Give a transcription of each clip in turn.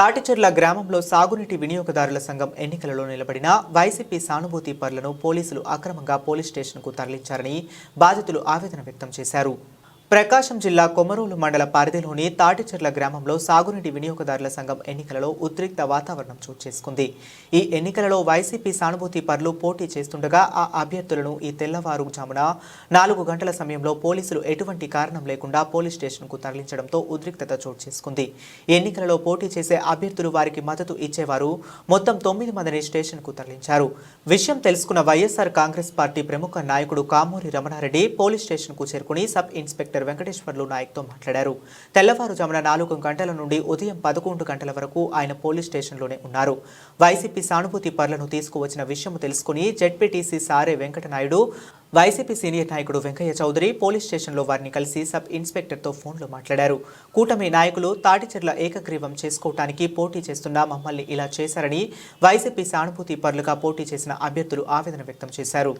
తాటిచెర్ల గ్రామంలో సాగునీటి వినియోగదారుల సంఘం ఎన్నికలలో నిలబడిన వైసీపీ సానుభూతి పరులను పోలీసులు అక్రమంగా పోలీస్ స్టేషన్కు తరలించారని బాధితులు ఆవేదన వ్యక్తం చేశారు. ప్రకాశం జిల్లా కొమరూలు మండల పరిధిలోని తాటిచెర్ల గ్రామంలో సాగునీటి వినియోగదారుల సంఘం ఎన్నికలలో ఉద్రిక్త వాతావరణం చోటు చేసుకుంది. ఈ ఎన్నికలలో వైసీపీ సానుభూతి పరులు పోటీ చేస్తుండగా ఆ అభ్యర్థులను ఈ తెల్లవారుజామున నాలుగు గంటల సమయంలో పోలీసులు ఎటువంటి కారణం లేకుండా పోలీస్ స్టేషన్కు తరలించడంతో ఉద్రిక్తత చోటు చేసుకుంది. ఎన్నికలలో పోటీ చేసే అభ్యర్థులు వారికి మద్దతు ఇచ్చేవారు మొత్తం తొమ్మిది మందిని స్టేషన్కు తరలించారు. విషయం తెలుసుకున్న వైఎస్ఆర్ కాంగ్రెస్ పార్టీ ప్రముఖ నాయకుడు కామూరి రమణారెడ్డి పోలీస్ స్టేషన్కు చేరుకుని సబ్ ఇన్స్పెక్టర్ వెంకటేశ్వర్లు నాయక్తో మాట్లాడారు. తెల్లవారుజామున నాలుగు గంటల నుండి ఉదయం పదకొండు గంటల వరకు ఆయన పోలీస్ స్టేషన్లోనే ఉన్నారు. వైసీపీ సానుభూతి పరులను తీసుకువచ్చిన విషయం తెలుసుకుని జెడ్పీటీసీ సారే వెంకటనాయుడు వైసీపీ సీనియర్ నాయకుడు వెంకయ్య చౌదరి పోలీస్ స్టేషన్లో వారిని కలిసి సబ్ ఇన్స్పెక్టర్తో ఫోన్లో మాట్లాడారు. కూటమి నాయకులు తాటిచెర్ల ఏకగ్రీవం చేసుకోవటానికి పోటీ చేస్తున్న మమ్మల్ని ఇలా చేశారని వైసీపీ సానుభూతి పరులుగా పోటీ చేసిన అభ్యర్థులు ఆవేదన వ్యక్తం చేశారు.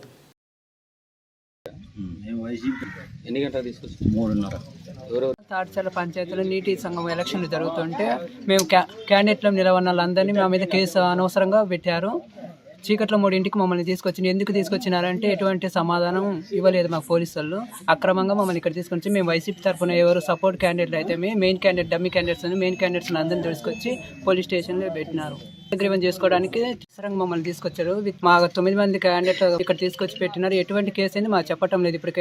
ఎన్ని గంటలకు తీసుకొచ్చి మూడున్నర. ఎవరు? పంచాయతీలో నీటి సంఘం ఎలక్షన్లు జరుగుతుంటే మేము క్యా క్యాండిడేట్లను నిలవన్న వాళ్ళందరినీ మా మీద కేసు అనవసరంగా పెట్టారు. చీకట్ల మూడింటికి మమ్మల్ని తీసుకొచ్చి ఎందుకు తీసుకొచ్చినారంటే ఎటువంటి సమాధానం ఇవ్వలేదు మా పోలీసు వాళ్ళు. అక్రమంగా మమ్మల్ని ఇక్కడ తీసుకొచ్చి మేము వైసీపీ తరఫున ఎవరు సపోర్ట్ క్యాండిడేట్లు అయితే మెయిన్ క్యాండిడేట్ డమ్మీ క్యాండిడేట్స్ అని మెయిన్ క్యాండిడేట్స్ అందరిని తీసుకొచ్చి పోలీస్ స్టేషన్లో పెట్టినారు. అగ్రిమెంట్ చేసుకోవడానికి అవసరంగా మమ్మల్ని తీసుకొచ్చారు. విత్ మా తొమ్మిది మంది క్యాండిడేట్ ఇక్కడ తీసుకొచ్చి పెట్టినారు. ఎటువంటి కేసు అయింది మాకు చెప్పటం లేదు ఇప్పటికే.